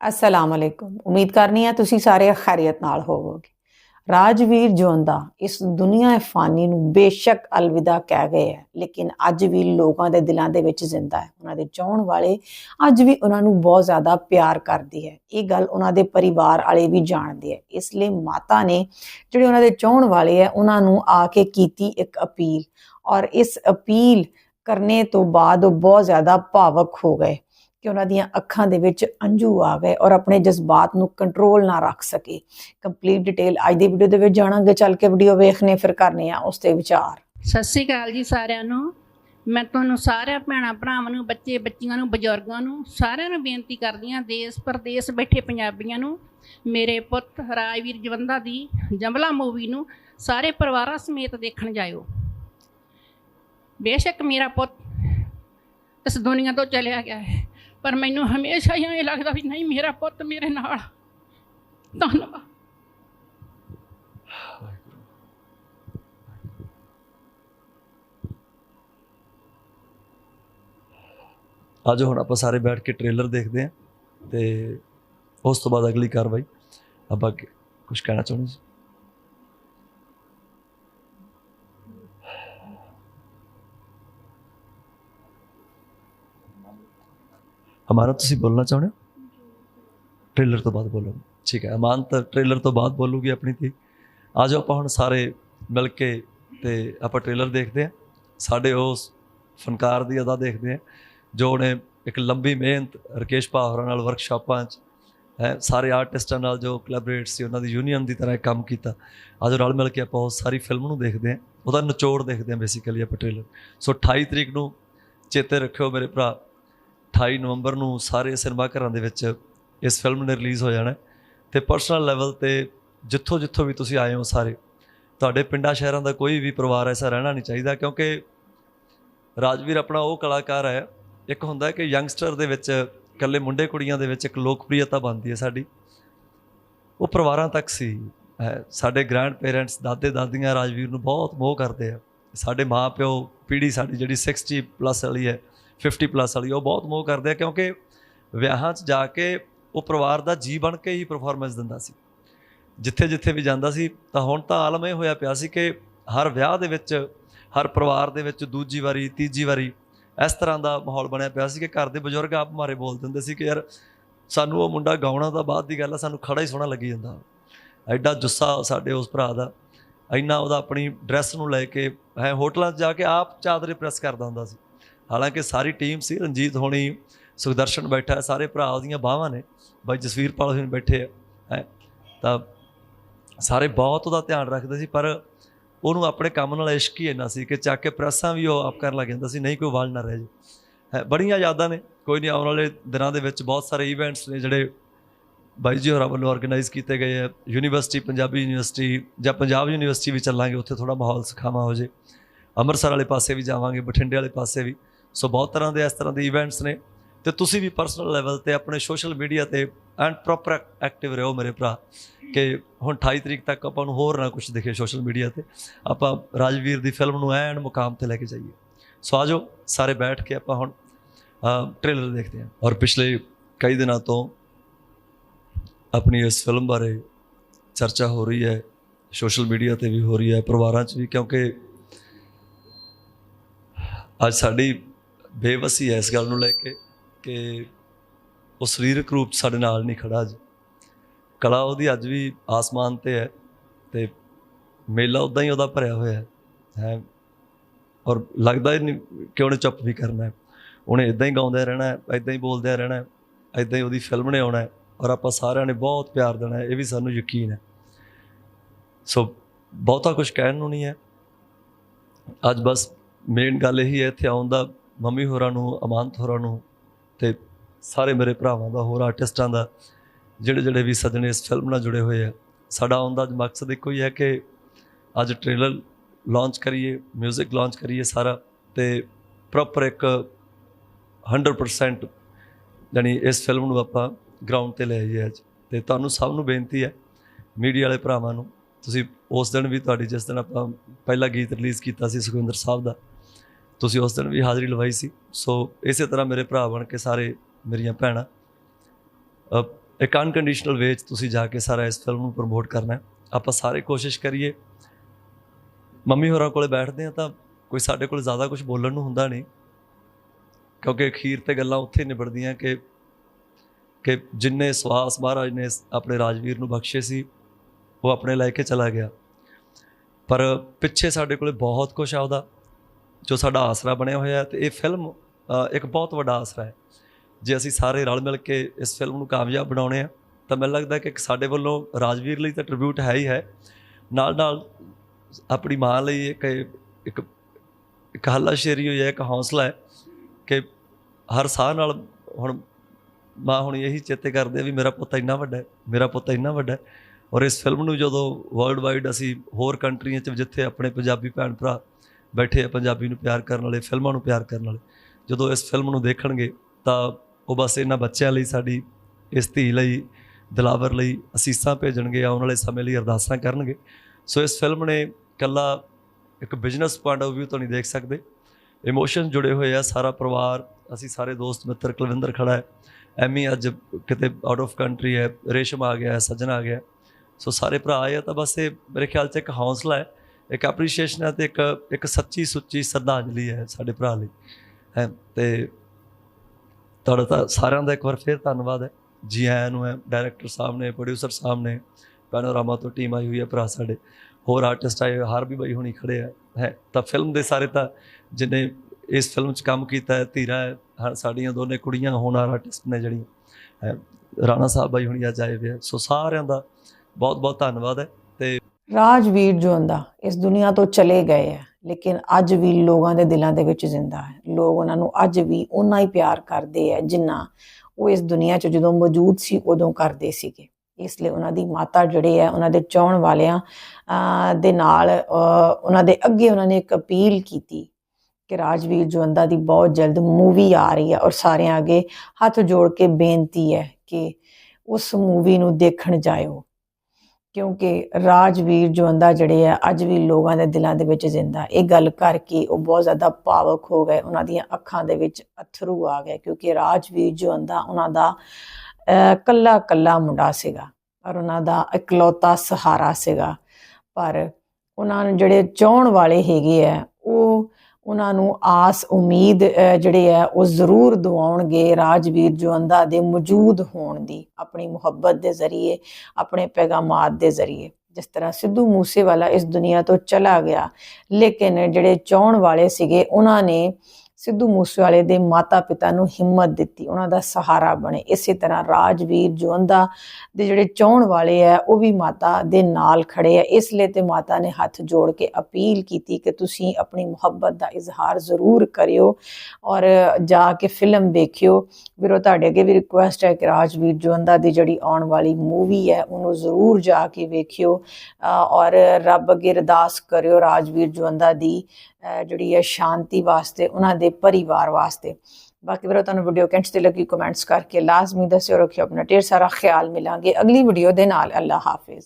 ਅਸਲਾਮ ਅਲੈਕੁਮ ਉਮੀਦ ਕਰਨੀ ਆ ਤੁਸੀਂ ਸਾਰੇ ਖੈਰੀਅਤ ਨਾਲ ਹੋਵੋਗੇ ਰਾਜਵੀਰ ਜੋਂਦਾ ਇਸ ਦੁਨੀਆ ਫਾਨੀ ਨੂੰ ਬੇਸ਼ੱਕ ਅਲਵਿਦਾ ਕਹਿ ਗਏ ਹੈ ਲੇਕਿਨ ਅੱਜ ਵੀ ਲੋਕਾਂ ਦੇ ਦਿਲਾਂ ਦੇ ਵਿੱਚ ਜ਼ਿੰਦਾ ਹੈ ਉਹਨਾਂ ਦੇ ਚਾਹਣ ਵਾਲੇ ਅੱਜ ਵੀ ਉਹਨਾਂ ਨੂੰ ਬਹੁਤ ਜ਼ਿਆਦਾ ਪਿਆਰ ਕਰਦੀ ਹੈ ਇਹ ਗੱਲ ਉਹਨਾਂ ਦੇ ਪਰਿਵਾਰ ਵਾਲੇ ਵੀ ਜਾਣਦੇ ਹੈ ਇਸ ਲਈ ਮਾਤਾ ਨੇ ਜਿਹੜੇ ਉਹਨਾਂ ਦੇ ਚਾਹਣ ਵਾਲੇ ਹੈ ਉਹਨਾਂ ਨੂੰ ਆ ਕੇ ਕੀਤੀ ਇੱਕ ਅਪੀਲ ਔਰ ਇਸ ਅਪੀਲ ਕਰਨੇ ਤੋਂ ਬਾਅਦ ਉਹ ਬਹੁਤ ਜ਼ਿਆਦਾ ਭਾਵਕ ਹੋ ਗਏ ਕਿ ਉਹਨਾਂ ਦੀਆਂ ਅੱਖਾਂ ਦੇ ਵਿੱਚ ਅੰਝੂ ਆ ਗਏ ਔਰ ਆਪਣੇ ਜਜ਼ਬਾਤ ਨੂੰ ਕੰਟਰੋਲ ਨਾ ਰੱਖ ਸਕੇ। ਕੰਪਲੀਟ ਡਿਟੇਲ ਅੱਜ ਦੀ ਵੀਡੀਓ ਦੇ ਵਿੱਚ ਜਾਣਾਂਗੇ। ਚੱਲ ਕੇ ਵੀਡੀਓ ਵੇਖਨੇ ਫਿਰ ਕਰਨੇ ਆ ਉਸ ਤੇ ਵਿਚਾਰ। ਸਤਿ ਸ਼੍ਰੀ ਅਕਾਲ ਜੀ ਸਾਰਿਆਂ ਨੂੰ। ਮੈਂ ਤੁਹਾਨੂੰ ਸਾਰਿਆਂ ਭੈਣਾਂ ਭਰਾਵਾਂ ਨੂੰ, ਬੱਚੇ, ਬੱਚੀਆਂ ਨੂੰ, ਬਜ਼ੁਰਗਾਂ ਨੂੰ ਸਾਰਿਆਂ ਨੂੰ ਬੇਨਤੀ ਕਰਦੀ ਹਾਂ, ਦੇਸ਼ ਪਰਦੇਸ ਬੈਠੇ ਪੰਜਾਬੀਆਂ ਨੂੰ, ਮੇਰੇ ਪੁੱਤ ਰਾਜਵੀਰ ਜਵੰਦਾ ਦੀ ਜੰਬਲਾ ਮੂਵੀ ਨੂੰ ਸਾਰੇ ਪਰਿਵਾਰਾਂ ਸਮੇਤ ਦੇਖਣ ਜਾਇਓ। ਬੇਸ਼ੱਕ ਮੇਰਾ ਪੁੱਤ ਇਸ ਦੁਨੀਆ ਤੋਂ ਚਲਿਆ ਗਿਆ ਹੈ। ਪਰ ਮੈਨੂੰ ਹਮੇਸ਼ਾ ਹੀ ਇਹ ਲੱਗਦਾ ਵੀ ਨਹੀਂ, ਮੇਰਾ ਪੁੱਤ ਮੇਰੇ ਨਾਲ। ਧੰਨਵਾਦ। ਅੱਜ ਹੁਣ ਆਪਾਂ ਸਾਰੇ ਬੈਠ ਕੇ ਟ੍ਰੇਲਰ ਦੇਖਦੇ ਹਾਂ ਤੇ ਉਸ ਤੋਂ ਬਾਅਦ ਅਗਲੀ ਕਾਰਵਾਈ ਆਪਾਂ ਕੁਝ ਕਹਿਣਾ ਚਾਹੁੰਦੇ ਸੀ ਹਮਾਰਾ ਤੁਸੀਂ ਬੋਲਣਾ ਚਾਹੁੰਦੇ ਹੋ? ਟ੍ਰੇਲਰ ਤੋਂ ਬਾਅਦ ਬੋਲੋ ਠੀਕ ਹੈ ਅਮਾਨ ਟ੍ਰੇਲਰ ਤੋਂ ਬਾਅਦ ਬੋਲੂਗੀ ਆਪਣੀ ਧੀ। ਆ ਜਾਓ ਆਪਾਂ ਹੁਣ ਸਾਰੇ ਮਿਲ ਕੇ ਤੇ ਆਪਾਂ ਟ੍ਰੇਲਰ ਦੇਖਦੇ ਹਾਂ। ਸਾਡੇ ਉਸ ਫਨਕਾਰ ਦੀ ਅਦਾ ਦੇਖਦੇ ਹਾਂ, ਜੋ ਨੇ ਇੱਕ ਲੰਬੀ ਮਿਹਨਤ ਰਕੇਸ਼ ਭਾਵਰਾ ਨਾਲ ਵਰਕਸ਼ਾਪਾਂ 'ਚ, ਹੈ, ਸਾਰੇ ਆਰਟਿਸਟਾਂ ਨਾਲ ਜੋ ਕੋਲੈਬੋਰੇਟ ਸੀ, ਉਹਨਾਂ ਦੀ ਯੂਨੀਅਨ ਦੀ ਤਰ੍ਹਾਂ ਕੰਮ ਕੀਤਾ। ਅੱਜ ਰਲ ਮਿਲ ਕੇ ਆਪਾਂ ਉਹ ਸਾਰੀ ਫਿਲਮ ਨੂੰ ਦੇਖਦੇ ਹਾਂ। ਉਹਦਾ ਨਿਚੋੜ ਦੇਖਦੇ ਹਾਂ ਬੇਸਿਕਲੀ ਆਪਾਂ ਟ੍ਰੇਲਰ ਸੋ 28 ਤਰੀਕ ਨੂੰ ਚੇਤੇ ਰੱਖਿਓ ਮੇਰੇ ਭਰਾ। 28 ਨਵੰਬਰ ਨੂੰ ਸਾਰੇ ਸਿਨੇਮਾ ਘਰਾਂ ਦੇ ਵਿੱਚ ਇਸ ਫਿਲਮ ਨੇ ਰਿਲੀਜ਼ ਹੋ ਜਾਣਾ ਹੈ। ਤੇ ਪਰਸਨਲ ਲੈਵਲ ਤੇ ਜਿੱਥੋਂ ਜਿੱਥੋਂ ਵੀ ਤੁਸੀਂ ਆਏ ਹੋ ਸਾਰੇ, ਤੁਹਾਡੇ ਪਿੰਡਾਂ ਸ਼ਹਿਰਾਂ ਦਾ ਕੋਈ ਵੀ ਪਰਿਵਾਰ ਐਸਾ ਰਹਿਣਾ ਨਹੀਂ ਚਾਹੀਦਾ ਕਿਉਂਕਿ ਰਾਜਵੀਰ ਆਪਣਾ ਉਹ ਕਲਾਕਾਰ ਹੈ, ਇੱਕ ਹੁੰਦਾ ਹੈ ਕਿ ਯੰਗਸਟਰ ਦੇ ਵਿੱਚ, ਇਕੱਲੇ ਮੁੰਡੇ ਕੁੜੀਆਂ ਦੇ ਵਿੱਚ ਇੱਕ ਲੋਕਪ੍ਰਿਯਤਾ ਬਣਦੀ ਹੈ ਸਾਡੀ। ਉਹ ਪਰਿਵਾਰਾਂ ਤੱਕ ਸੀ। ਹੈ ਸਾਡੇ ਗ੍ਰੈਂਡ ਪੇਰੈਂਟਸ ਦਾਦੇ ਦਾਦੀਆਂ ਰਾਜਵੀਰ ਨੂੰ ਬਹੁਤ ਮੋਹ ਕਰਦੇ ਆ। ਸਾਡੇ ਮਾਪਿਓ ਪੀੜ੍ਹੀ ਸਾਡੀ ਜਿਹੜੀ 60 ਪਲੱਸ ਵਾਲੀ ਹੈ 50 ਪਲੱਸ ਵਾਲੀ, ਉਹ ਬਹੁਤ ਮੋਹ ਕਰਦੇ ਆ ਕਿਉਂਕਿ ਵਿਆਹਾਂ 'ਚ ਜਾ ਕੇ ਉਹ ਪਰਿਵਾਰ ਦਾ ਜੀ ਬਣ ਕੇ ਹੀ ਪਰਫਾਰਮੈਂਸ ਦਿੰਦਾ ਸੀ। ਜਿੱਥੇ ਜਿੱਥੇ ਵੀ ਜਾਂਦਾ ਸੀ, ਤਾਂ ਹੁਣ ਤਾਂ ਆਲਮ ਇਹ ਹੋਇਆ ਪਿਆ ਸੀ ਕਿ ਹਰ ਵਿਆਹ ਦੇ ਵਿੱਚ, ਹਰ ਪਰਿਵਾਰ ਦੇ ਵਿੱਚ ਦੂਜੀ ਵਾਰੀ, ਤੀਜੀ ਵਾਰੀ ਇਸ ਤਰ੍ਹਾਂ ਦਾ ਮਾਹੌਲ ਬਣਿਆ ਪਿਆ ਸੀ ਕਿ ਘਰ ਦੇ ਬਜ਼ੁਰਗ ਆਪ ਮਾਰੇ ਬੋਲ ਦਿੰਦੇ ਸੀ ਕਿ ਯਾਰ ਸਾਨੂੰ ਉਹ ਮੁੰਡਾ ਗਾਉਣਾ ਤਾਂ ਬਾਅਦ ਦੀ ਗੱਲ ਆ, ਸਾਨੂੰ ਖੜਾ ਹੀ ਸੋਹਣਾ ਲੱਗੀ ਜਾਂਦਾ। ਐਡਾ ਜੁੱਸਾ ਸਾਡੇ ਉਸ ਭਰਾ ਦਾ। ਇੰਨਾ ਉਹਦਾ ਆਪਣੀ ਡਰੈਸ ਨੂੰ ਲੈ ਕੇ ਹੈ, ਹੋਟਲਾਂ 'ਚ ਜਾ ਕੇ ਆਪ ਚਾਦਰੇ ਪ੍ਰੈਸ ਕਰਦਾ ਹੁੰਦਾ ਸੀ। ਹਾਲਾਂਕਿ ਸਾਰੀ ਟੀਮ ਸੀ, ਰਣਜੀਤ ਹੋਣੀ, ਸੁਖਦਰਸ਼ਨ ਬੈਠਾ ਸਾਰੇ ਭਰਾ ਉਹਦੀਆਂ ਬਾਹਾਂ ਨੇ। ਬਾਈ ਜਸਵੀਰ ਪਾਲ ਹੋਣੀ ਬੈਠੇ ਆ, ਹੈ। ਤਾਂ ਸਾਰੇ ਬਹੁਤ ਉਹਦਾ ਧਿਆਨ ਰੱਖਦੇ ਸੀ, ਪਰ ਉਹਨੂੰ ਆਪਣੇ ਕੰਮ ਨਾਲ ਇਸ਼ਕ ਹੀ ਇੰਨਾ ਸੀ ਕਿ ਚੱਕ ਕੇ ਪ੍ਰੈਸਾਂ ਵੀ ਉਹ ਆਪ ਕਰਨ ਲੱਗ ਜਾਂਦਾ ਸੀ, ਨਹੀਂ ਕੋਈ ਵਾਲ ਨਾ ਰਹਿ ਜੇ ਹੈ, ਬੜੀਆਂ ਯਾਦਾਂ ਨੇ, ਕੋਈ ਨਹੀਂ ਆਉਣ ਵਾਲੇ ਦਿਨਾਂ ਦੇ ਵਿੱਚ ਬਹੁਤ ਸਾਰੇ ਇਵੈਂਟਸ ਨੇ ਜਿਹੜੇ ਬਾਈ ਜੀ ਹੋਰਾਂ ਵੱਲੋਂ ਆਰਗੇਨਾਈਜ਼ ਕੀਤੇ ਗਏ ਹੈ ਯੂਨੀਵਰਸਿਟੀ ਪੰਜਾਬੀ ਯੂਨੀਵਰਸਿਟੀ ਜਾਂ ਪੰਜਾਬ ਯੂਨੀਵਰਸਿਟੀ ਵੀ ਚੱਲਾਂਗੇ, ਉੱਥੇ ਥੋੜਾ ਮਾਹੌਲ ਸਿਖਾਵਾ ਹੋ ਜੇ। ਅੰਮ੍ਰਿਤਸਰ ਵਾਲੇ ਪਾਸੇ ਵੀ ਜਾਵਾਂਗੇ, ਬਠਿੰਡੇ ਵਾਲੇ ਪਾਸੇ ਵੀ। ਸੋ ਬਹੁਤ ਤਰ੍ਹਾਂ ਦੇ ਇਸ ਤਰ੍ਹਾਂ ਦੇ ਇਵੈਂਟਸ ਨੇ। ਤੇ ਤੁਸੀਂ ਵੀ ਪਰਸਨਲ ਲੈਵਲ ਤੇ ਆਪਣੇ ਸੋਸ਼ਲ ਮੀਡੀਆ ਤੇ ਐਂਡ ਪ੍ਰੋਪਰ ਐਕਟਿਵ ਰਹੋ ਮੇਰੇ ਭਰਾ, ਕਿ ਹੁਣ 28 ਤਰੀਕ ਤੱਕ ਆਪਾਂ ਨੂੰ ਹੋਰ ਨਾ ਕੁਝ ਦਿਖੇ ਸੋਸ਼ਲ ਮੀਡੀਆ ਤੇ। ਆਪਾਂ ਰਾਜਵੀਰ ਦੀ ਫਿਲਮ ਨੂੰ ਐਨ ਮੁਕਾਮ ਤੇ ਲੈ ਕੇ ਜਾਈਏ। ਸੋ ਆਜੋ, ਸਾਰੇ ਬੈਠ ਕੇ ਆਪਾਂ ਹੁਣ ਟ੍ਰੇਲਰ ਦੇਖਦੇ ਹਾਂ। ਔਰ ਪਿਛਲੇ ਕਈ ਦਿਨਾਂ ਤੋਂ ਆਪਣੀ ਇਸ ਫਿਲਮ ਬਾਰੇ ਚਰਚਾ ਹੋ ਰਹੀ ਹੈ, ਸੋਸ਼ਲ ਮੀਡੀਆ ਤੇ ਵੀ ਹੋ ਰਹੀ ਹੈ, ਪਰਿਵਾਰਾਂ 'ਚ ਵੀ, ਕਿਉਂਕਿ ਅੱਜ ਸਾਡੀ ਬੇਵਸੀ ਹੈ ਇਸ ਗੱਲ ਨੂੰ ਲੈ ਕੇ ਕਿ ਉਹ ਸਰੀਰਕ ਰੂਪ 'ਚ ਸਾਡੇ ਨਾਲ ਨਹੀਂ ਖੜਾ ਅੱਜ। ਕਲਾ ਉਹਦੀ ਅੱਜ ਵੀ ਆਸਮਾਨ ਤੇ ਹੈ ਤੇ ਮੇਲਾ ਉਦਾਂ ਹੀ ਉਹਦਾ ਭਰਿਆ ਹੋਇਆ ਹੈ। ਔਰ ਲੱਗਦਾ ਹੀ ਨਹੀਂ ਕਿ ਉਹਨੇ ਚੁੱਪ ਵੀ ਕਰਨਾ ਹੈ। ਉਹਨੇ ਇਦਾਂ ਹੀ ਗਾਉਂਦਾ ਰਹਿਣਾ ਹੈ ਇਦਾਂ ਹੀ ਬੋਲਦਾ ਰਹਿਣਾ ਹੈ ਇਦਾਂ ਹੀ ਉਹਦੀ ਫਿਲਮ ਨੇ ਆਉਣਾ ਹੈ। ਔਰ ਆਪਾਂ ਸਾਰਿਆਂ ਨੇ ਬਹੁਤ ਪਿਆਰ ਦੇਣਾ ਹੈ, ਇਹ ਵੀ ਸਾਨੂੰ ਯਕੀਨ ਹੈ। ਸੋ ਬਹੁਤਾ ਕੁਝ ਕਹਿਣ ਨੂੰ ਨਹੀਂ ਹੈ। ਅੱਜ ਬਸ ਮੇਨ ਗੱਲ ਇਹੀ ਹੈ, ਇੱਥੇ ਆਉਣ ਦਾ ਮੰਮੀ ਹੋਰਾਂ ਨੂੰ, ਅਮਾਨਤ ਹੋਰਾਂ ਨੂੰ ਤੇ ਸਾਰੇ ਮੇਰੇ ਭਰਾਵਾਂ ਦਾ, ਹੋਰ ਆਰਟਿਸਟਾਂ ਦਾ, ਜਿਹੜੇ ਜਿਹੜੇ ਵੀ ਸੱਜਣੇ ਇਸ ਫਿਲਮ ਨਾਲ ਜੁੜੇ ਹੋਏ ਆ, ਸਾਡਾ ਆਉਣ ਦਾ ਮਕਸਦ ਇੱਕੋ ਹੀ ਹੈ ਕਿ ਅੱਜ ਟ੍ਰੇਲਰ ਲਾਂਚ ਕਰੀਏ 뮤직 ਲਾਂਚ ਕਰੀਏ ਸਾਰਾ ਤੇ ਪ੍ਰੋਪਰ ਇੱਕ 100% ਯਾਨੀ ਇਸ ਫਿਲਮ ਨੂੰ ਆਪਾਂ ਗਰਾਊਂਡ ਤੇ ਲੈ ਆਈਏ ਅੱਜ। ਤੇ ਤੁਹਾਨੂੰ ਸਭ ਨੂੰ ਬੇਨਤੀ ਹੈ, ਮੀਡੀਆ ਵਾਲੇ ਭਰਾਵਾਂ ਨੂੰ, ਤੁਸੀਂ ਉਸ ਦਿਨ ਵੀ ਤੁਹਾਡੀ, ਜਿਸ ਦਿਨ ਆਪਾਂ ਪਹਿਲਾ ਗੀਤ ਰਿਲੀਜ਼ ਕੀਤਾ ਸੀ ਸੁਖਵਿੰਦਰ ਸਾਹਿਬ ਦਾ, ਤੁਸੀਂ ਉਸ ਦਿਨ ਵੀ ਹਾਜ਼ਰੀ ਲਵਾਈ ਸੀ। ਸੋ ਇਸੇ ਤਰ੍ਹਾਂ ਮੇਰੇ ਭਰਾ ਬਣ ਕੇ ਸਾਰੇ ਮੇਰੀਆਂ ਭੈਣਾਂ ਇੱਕ ਅਨਕੰਡੀਸ਼ਨਲ ਵੇ 'ਚ ਤੁਸੀਂ ਜਾ ਕੇ ਸਾਰਾ ਇਸ ਫਿਲਮ ਨੂੰ ਪ੍ਰਮੋਟ ਕਰਨਾ ਹੈ। ਆਪਾਂ ਸਾਰੇ ਕੋਸ਼ਿਸ਼ ਕਰੀਏ। ਮੰਮੀ ਹੋਰਾਂ ਕੋਲੇ ਬੈਠਦੇ ਆ ਤਾਂ ਕੋਈ ਸਾਡੇ ਕੋਲ ਜ਼ਿਆਦਾ ਕੁਝ ਬੋਲਣ ਨੂੰ ਹੁੰਦਾ ਨਹੀਂ, ਕਿਉਂਕਿ ਅਖੀਰ ਤੇ ਗੱਲਾਂ ਉੱਥੇ ਨਿਬੜਦੀਆਂ ਕਿ ਕਿ ਜਿੰਨੇ ਸਵਾਸ ਮਹਾਰਾਜ ਨੇ ਆਪਣੇ ਰਾਜਵੀਰ ਨੂੰ ਬਖਸ਼ੇ ਸੀ, ਉਹ ਆਪਣੇ ਲੈ ਕੇ ਚਲਾ ਗਿਆ। ਪਰ ਪਿੱਛੇ ਸਾਡੇ ਕੋਲੇ ਬਹੁਤ ਕੁਝ ਆ ਉਹਦਾ, ਜੋ ਸਾਡਾ ਆਸਰਾ ਬਣਿਆ ਹੋਇਆ ਹੈ ਤੇ ਇਹ ਫਿਲਮ ਇੱਕ ਬਹੁਤ ਵੱਡਾ ਆਸਰਾ ਹੈ। ਜੇ ਅਸੀਂ ਸਾਰੇ ਰਲ ਮਿਲ ਕੇ ਇਸ ਫਿਲਮ ਨੂੰ ਕਾਮਯਾਬ ਬਣਾਉਣੇ ਆ, ਤਾਂ ਮੈਨੂੰ ਲੱਗਦਾ ਕਿ ਇੱਕ ਸਾਡੇ ਵੱਲੋਂ ਰਾਜਵੀਰ ਲਈ ਤਾਂ ਟ੍ਰਿਬਿਊਟ ਹੈ ਹੀ ਹੈ। ਨਾਲ ਨਾਲ ਆਪਣੀ ਮਾਂ ਲਈ ਇੱਕ ਇੱਕ ਇੱਕ ਹੱਲਾਸ਼ੇਰੀ ਹੋਈ ਹੈ, ਇੱਕ ਹੌਸਲਾ ਹੈ ਕਿ ਹਰ ਸਾਹ ਨਾਲ ਹੁਣ ਮਾਂ ਹੁਣ ਇਹੀ ਚੇਤੇ ਕਰਦੇ ਆ ਵੀ ਮੇਰਾ ਪੁੱਤ ਇੰਨਾ ਵੱਡਾ ਹੈ, ਮੇਰਾ ਪੁੱਤ ਇੰਨਾ ਵੱਡਾ ਹੈ। ਔਰ ਇਸ ਫਿਲਮ ਨੂੰ ਜਦੋਂ ਵਰਲਡ ਵਾਈਡ ਅਸੀਂ ਹੋਰ ਕੰਟਰੀਆਂ 'ਚ ਜਿੱਥੇ ਆਪਣੇ ਪੰਜਾਬੀ ਭੈਣ ਭਰਾ ਬੈਠੇ ਆ, ਪੰਜਾਬੀ ਨੂੰ ਪਿਆਰ ਕਰਨ ਵਾਲੇ, ਫਿਲਮਾਂ ਨੂੰ ਪਿਆਰ ਕਰਨ ਵਾਲੇ, ਜਦੋਂ ਇਸ ਫਿਲਮ ਨੂੰ ਦੇਖਣਗੇ ਤਾਂ ਉਹ ਬਸ ਇਹਨਾਂ ਬੱਚਿਆਂ ਲਈ, ਸਾਡੀ ਇਸ ਧੀ ਲਈ, ਦਿਲਾਵਰ ਲਈ ਅਸੀਸਾਂ ਭੇਜਣਗੇ, ਆਉਣ ਵਾਲੇ ਸਮੇਂ ਲਈ ਅਰਦਾਸਾਂ ਕਰਨਗੇ। ਸੋ ਇਸ ਫਿਲਮ ਨੇ ਕੱਲਾ ਇੱਕ ਬਿਜ਼ਨਸ ਪੁਆਇੰਟ ਆਫ View ਤੋਂ ਨਹੀਂ ਦੇਖ ਸਕਦੇ। ਇਮੋਸ਼ਨ ਜੁੜੇ ਹੋਏ ਆ, ਸਾਰਾ ਪਰਿਵਾਰ, ਅਸੀਂ ਸਾਰੇ ਦੋਸਤ ਮਿੱਤਰ ਕੁਲਵਿੰਦਰ ਖੜਾ ਹੈ। ਐਮੀ ਅੱਜ ਕਿਤੇ ਆਊਟ ਆਫ ਕੰਟਰੀ ਹੈ ਰੇਸ਼ਮ ਆ ਗਿਆ ਹੈ ਸੱਜਣ ਆ ਗਿਆ। ਸੋ ਸਾਰੇ ਭਰਾ ਆਏ ਆ ਤਾਂ ਬਸ ਇਹ ਮੇਰੇ ਖਿਆਲ 'ਚ ਇੱਕ ਹੌਸਲਾ ਹੈ ਇੱਕ ਐਪਰੀਸ਼ੀਏਸ਼ਨ ਹੈ ਤੇ ਇੱਕ ਇੱਕ ਸੱਚੀ ਸੁੱਚੀ ਸ਼ਰਧਾਂਜਲੀ ਹੈ ਸਾਡੇ ਭਰਾ ਲਈ। ਹੈ ਤੇ ਤੁਹਾਡਾ ਤਾਂ ਸਾਰਿਆਂ ਦਾ ਇੱਕ ਵਾਰ ਫੇਰ ਧੰਨਵਾਦ ਹੈ। ਜੀ ਆਇਆਂ ਨੂੰ ਹੈ ਡਾਇਰੈਕਟਰ ਸਾਹਿਬ ਨੇ ਪ੍ਰੋਡਿਊਸਰ ਸਾਹਿਬ ਨੇ ਪੈਨੋਰਾਮਾ ਤੋਂ ਟੀਮ ਆਈ ਹੋਈ ਹੈ ਭਰਾ ਸਾਡੇ। ਹੋਰ ਆਰਟਿਸਟ ਆਏ ਹੋਏ, ਹਰ ਵੀ ਬਈ ਹੁਣੀ ਖੜੇ ਆ। ਹੈ ਤਾਂ ਫਿਲਮ ਦੇ ਸਾਰੇ ਤਾਂ ਜਿਨੇ ਇਸ ਫਿਲਮ 'ਚ ਕੰਮ ਕੀਤਾ ਹੈ ਧੀਰਾ ਹੈ ਸਾਡੀਆਂ ਦੋਨੇ ਕੁੜੀਆਂ ਹੋਣਾਰ ਆਰਟਿਸਟ ਨੇ ਜਿਹੜੀਆਂ ਰਾਣਾ ਸਾਹਿਬ ਬਾਈ ਹੁਣੀ ਅੱਜ ਆਏ ਹੋਏ ਸੋ ਸਾਰਿਆਂ ਦਾ ਬਹੁਤ ਬਹੁਤ ਧੰਨਵਾਦ ਹੈ ਤੇ ਰਾਜਵੀਰ ਜੋਂਦਾ ਇਸ ਦੁਨੀਆ ਤੋਂ ਚਲੇ ਗਏ ਹੈ ਲੇਕਿਨ ਅੱਜ ਵੀ ਲੋਕਾਂ ਦੇ ਦਿਲਾਂ ਦੇ ਵਿੱਚ ਜ਼ਿੰਦਾ ਹੈ। ਲੋਕ ਉਹਨਾਂ ਨੂੰ ਅੱਜ ਵੀ ਉਨਾ ਹੀ ਪਿਆਰ ਕਰਦੇ ਹੈ ਜਿੰਨਾ ਉਹ ਇਸ ਦੁਨੀਆ 'ਚ ਜਦੋਂ ਮੌਜੂਦ ਸੀ ਉਦੋਂ ਕਰਦੇ ਸੀਗੇ। ਇਸ ਲਈ ਉਹਨਾਂ ਦੀ ਮਾਤਾ ਜਿਹੜੇ ਹੈ ਉਹਨਾਂ ਦੇ ਚਾਹਣ ਵਾਲਿਆਂ ਦੇ ਨਾਲ ਅਹ, ਉਹਨਾਂ ਦੇ ਅੱਗੇ ਉਹਨਾਂ ਨੇ ਇੱਕ ਅਪੀਲ ਕੀਤੀ ਕਿ ਰਾਜਵੀਰ ਜਵੰਦਾ ਦੀ ਬਹੁਤ ਜਲਦ ਮੂਵੀ ਆ ਰਹੀ ਹੈ ਔਰ ਸਾਰਿਆਂ ਅੱਗੇ ਹੱਥ ਜੋੜ ਕੇ ਬੇਨਤੀ ਹੈ ਕਿ ਉਸ ਮੂਵੀ ਨੂੰ ਦੇਖਣ ਜਾਇਓ। ਕਿਉਂਕਿ ਰਾਜਵੀਰ ਜਵੰਦਾ ਜਿਹੜੇ ਆ ਅੱਜ ਵੀ ਲੋਕਾਂ ਦੇ ਦਿਲਾਂ ਦੇ ਵਿੱਚ ਜ਼ਿੰਦਾ। ਇਹ ਗੱਲ ਕਰਕੇ ਉਹ ਬਹੁਤ ਜ਼ਿਆਦਾ ਭਾਵਕ ਹੋ ਗਏ। ਉਹਨਾਂ ਦੀਆਂ ਅੱਖਾਂ ਦੇ ਵਿੱਚ ਅਥਰੂ ਆ ਗਏ ਕਿਉਂਕਿ ਰਾਜਵੀਰ ਜਵੰਦਾ ਉਹਨਾਂ ਦਾ ਅਹ, ਕੱਲਾ ਕੱਲਾ ਮੁੰਡਾ ਸੀਗਾ। ਔਰ ਉਹਨਾਂ ਦਾ ਇਕਲੌਤਾ ਸਹਾਰਾ ਸੀਗਾ। ਪਰ ਉਹਨਾਂ ਨੂੰ ਜਿਹੜੇ ਚਾਹਣ ਵਾਲੇ ਹੈਗੇ ਆ ਉਹ ਉਹਨਾਂ ਨੂੰ ਆਸ, ਉਮੀਦ ਜਿਹੜੇ ਆ ਉਹ ਜ਼ਰੂਰ ਦਿਵਾਉਣਗੇ ਰਾਜਵੀਰ ਜਵੰਦਾ ਦੇ ਮੌਜੂਦ ਹੋਣ ਦੀ, ਆਪਣੀ ਮੁਹੱਬਤ ਦੇ ਜ਼ਰੀਏ, ਆਪਣੇ ਪੈਗਾਮਾਤ ਦੇ ਜ਼ਰੀਏ। ਜਿਸ ਤਰ੍ਹਾਂ ਸਿੱਧੂ ਮੂਸੇਵਾਲਾ ਇਸ ਦੁਨੀਆ ਤੋਂ ਚਲਾ ਗਿਆ, ਲੇਕਿਨ ਜਿਹੜੇ ਚਾਹਣ ਵਾਲੇ ਸੀਗੇ, ਉਹਨਾਂ ਨੇ ਸਿੱਧੂ ਮੂਸੇਵਾਲੇ ਦੇ ਮਾਤਾ ਪਿਤਾ ਨੂੰ ਹਿੰਮਤ ਦਿੱਤੀ, ਉਹਨਾਂ ਦਾ ਸਹਾਰਾ ਬਣੇ। ਇਸੇ ਤਰ੍ਹਾਂ ਰਾਜਵੀਰ ਜਵੰਦਾ ਦੇ ਜਿਹੜੇ ਚਾਹਣ ਵਾਲੇ ਆ, ਉਹ ਵੀ ਮਾਤਾ ਦੇ ਨਾਲ ਖੜੇ ਆ। ਇਸ ਲਈ ਤੇ ਮਾਤਾ ਨੇ ਹੱਥ ਜੋੜ ਕੇ ਅਪੀਲ ਕੀਤੀ ਕਿ ਤੁਸੀਂ ਆਪਣੀ ਮੁਹੱਬਤ ਦਾ ਇਜ਼ਹਾਰ ਜ਼ਰੂਰ ਕਰਿਓ ਔਰ ਜਾ ਕੇ ਫਿਲਮ ਵੇਖਿਓ। ਵੀਰੋ, ਤੁਹਾਡੇ ਅੱਗੇ ਵੀ ਰਿਕੁਐਸਟ ਹੈ ਕਿ ਰਾਜਵੀਰ ਜਵੰਦਾ ਦੀ ਜਿਹੜੀ ਆਉਣ ਵਾਲੀ ਮੂਵੀ ਹੈ, ਉਹਨੂੰ ਜ਼ਰੂਰ ਜਾ ਕੇ ਵੇਖਿਓ ਔਰ ਰੱਬ ਅੱਗੇ ਅਰਦਾਸ ਕਰਿਓ ਰਾਜਵੀਰ ਜਵੰਦਾ ਦੀ। ਜਿਹੜੀ ਹੈ ਸ਼ਾਂਤੀ ਵਾਸਤੇ, ਉਹਨਾਂ ਦੇ ਪਰਿਵਾਰ ਵਾਸਤੇ। ਬਾਕੀ ਵੀਰੋ, ਤੁਹਾਨੂੰ ਵੀਡੀਓ ਕਿੰਚ ਤੇ ਲੱਗੀ ਕਮੈਂਟਸ ਕਰਕੇ ਲਾਜ਼ਮੀ ਦੱਸਿਓ, ਰੱਖਿਓ ਆਪਣਾ ਢੇਰ ਸਾਰਾ ਖਿਆਲ ਮਿਲਾਂਗੇ ਅਗਲੀ ਵੀਡੀਓ ਦੇ ਨਾਲ। ਅੱਲਾ ਹਾਫਿਜ਼।